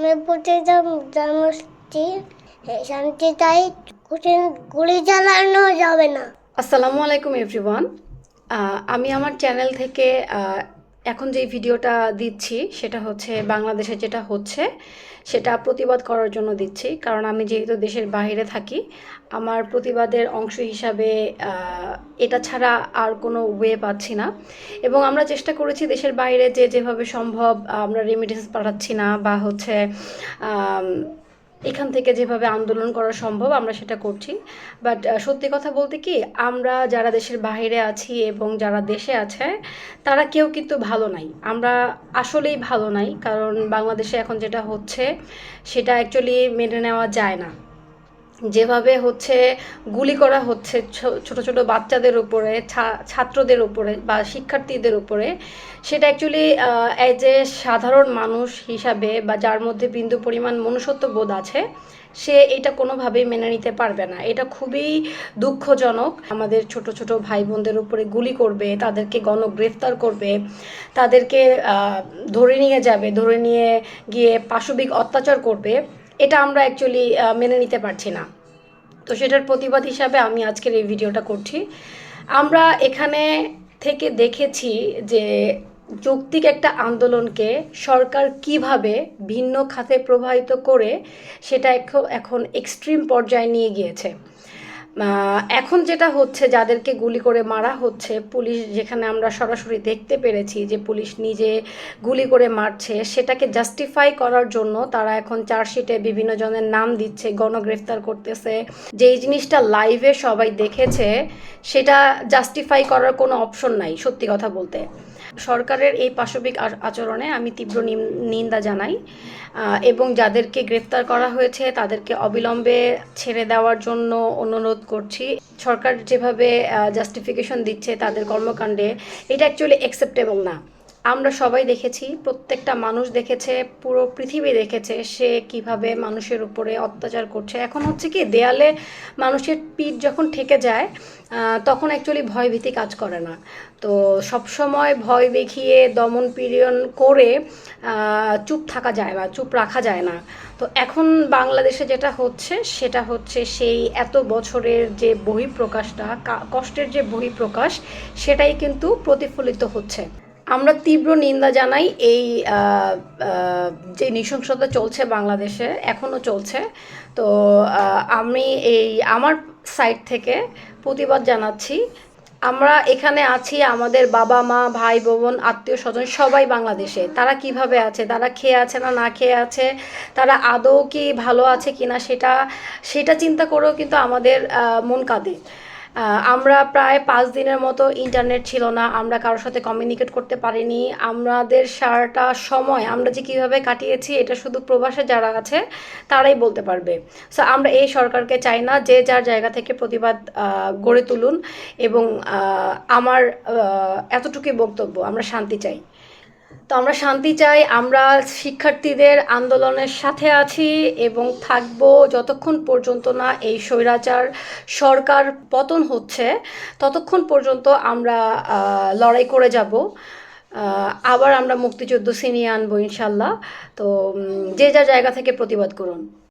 আমি প্রতিদিন জানাচ্ছি শান্তি তাই গুলি চালানো যাবে না। আসসালামু আলাইকুম এভরিওয়ান আমি আমার চ্যানেল থেকে এখন যে ভিডিওটা দিচ্ছি, সেটা হচ্ছে বাংলাদেশে যেটা হচ্ছে, সেটা প্রতিবাদ করার জন্য দিচ্ছি। কারণ আমি যেহেতু দেশের বাইরে থাকি, আমার প্রতিবাদের অংশ হিসাবে এটা ছাড়া আর কোনো ওয়ে পাচ্ছি না। এবং আমরা চেষ্টা করেছি দেশের বাইরে যে যেভাবে সম্ভব, আমরা রেমিডেন্স পাঠাচ্ছি না বা হচ্ছে এখান থেকে যেভাবে আন্দোলন করা সম্ভব, আমরা সেটা করছি। বাট সত্যি কথা বলতে কি, আমরা যারা দেশের বাইরে আছি এবং যারা দেশে আছে, তারা কেউ কিন্তু ভালো নাই। আমরা আসলেই ভালো নাই, কারণ বাংলাদেশে এখন যেটা হচ্ছে, সেটা অ্যাকচুয়ালি মেনে নেওয়া যায় না। যেভাবে হচ্ছে গুলি করা হচ্ছে ছোট ছোট বাচ্চাদের উপরে ছাত্রদের উপরে বা শিক্ষার্থীদের উপরে, সেটা অ্যাকচুয়ালি অ্যাজ এ সাধারণ মানুষ হিসাবে বা যার মধ্যে বিন্দু পরিমাণ মনুষ্যত্ব বোধ আছে, সে এটা কোনোভাবেই মেনে নিতে পারবে না। এটা খুবই দুঃখজনক। আমাদের ছোট ছোট ভাই বোনদের উপরে গুলি করবে, তাদেরকে গণগ্রেফতার করবে, তাদেরকে ধরে নিয়ে যাবে, ধরে নিয়ে গিয়ে পাশবিক অত্যাচার করবে, এটা আমরা অ্যাকচুয়ালি মেনে নিতে পারছি না। তো সেটার প্রতিবাদ হিসাবে আমি আজকের এই ভিডিওটা করছি। আমরা এখানে থেকে দেখেছি যে যৌক্তিক একটা আন্দোলনকে সরকার কীভাবে ভিন্ন খাতে প্রবাহিত করে সেটা এখন এক্সট্রিম পর্যায়ে নিয়ে গিয়েছে। এখন যেটা হচ্ছে, যাদেরকে গুলি করে মারা হচ্ছে, পুলিশ যেখানে আমরা সরাসরি দেখতে পেরেছি যে পুলিশ নিজে গুলি করে মারছে, সেটাকে জাস্টিফাই করার জন্য তারা এখন চার্জশিটে বিভিন্ন জনের নাম দিচ্ছে, গণগ্রেফতার করতেছে। যেই জিনিসটা লাইভে সবাই দেখেছে, সেটা জাস্টিফাই করার কোনো অপশন নাই, সত্যি কথা বলতে। সরকারের এই পাশবিক আচরণে আমি তীব্র নিন্দা জানাই এবং যাদেরকে গ্রেফতার করা হয়েছে তাদেরকে অবিলম্বে ছেড়ে দেওয়ার জন্য অনুরোধ করছি। সরকার যেভাবে জাস্টিফিকেশন দিচ্ছে তাদের কর্মকাণ্ডে, এটা অ্যাকচুয়ালি অ্যাকসেপ্টেবল না। আমরা সবাই দেখেছি, প্রত্যেকটা মানুষ দেখেছে, পুরো পৃথিবী দেখেছে সে কীভাবে মানুষের উপরে অত্যাচার করছে। এখন হচ্ছে কি, দেয়ালে মানুষের পিঠ যখন ঠেকে যায় তখন অ্যাকচুয়ালি ভয়ভীতি কাজ করে না। তো সবসময় ভয় দেখিয়ে, দমন পীড়ন করে চুপ থাকা যায় না চুপ রাখা যায় না। তো এখন বাংলাদেশে যেটা হচ্ছে, সেটা হচ্ছে সেই এত বছরের যে বহিঃপ্রকাশটা কষ্টের যে বহিঃপ্রকাশ, সেটাই কিন্তু প্রতিফলিত হচ্ছে। আমরা তীব্র নিন্দা জানাই এই যে নৃশংসতা চলছে বাংলাদেশে এখনও চলছে। তো আমি এই আমার সাইড থেকে প্রতিবাদ জানাচ্ছি। আমরা এখানে আছি আমাদের বাবা, মা, ভাই, বোন, আত্মীয় স্বজন, সবাই বাংলাদেশে। তারা কীভাবে আছে? তারা খেয়ে আছে না না খেয়ে আছে? তারা আদৌ কি ভালো আছে কিনা সেটা সেটা চিন্তা করেও কিন্তু আমাদের মন কাঁদে। আমরা প্রায় পাঁচ দিনের মতো ইন্টারনেট ছিল না, আমরা কারোর সাথে কমিউনিকেট করতে পারিনি। আমাদের সারাটা সময় আমরা যে কীভাবে কাটিয়েছি, এটা শুধু প্রবাসে যারা আছে, তারাই বলতে পারবে। সো আমরা এই সরকারকে চাই না যে যার জায়গা থেকে প্রতিবাদ গড়ে তুলুন এবং আমার এতটুকুই বক্তব্য, আমরা শান্তি চাই। তো আমরা শান্তি চাই, আমরা শিক্ষার্থীদের আন্দোলনের সাথে আছি এবং থাকব যতক্ষণ পর্যন্ত না এই স্বৈরাচার সরকার পতন হচ্ছে, ততক্ষণ পর্যন্ত আমরা লড়াই করে যাব। আবার আমরা মুক্তিযুদ্ধ সিনিয়ে আনব ইনশাল্লাহ। তো যে যা জায়গা থেকে প্রতিবাদ করুন।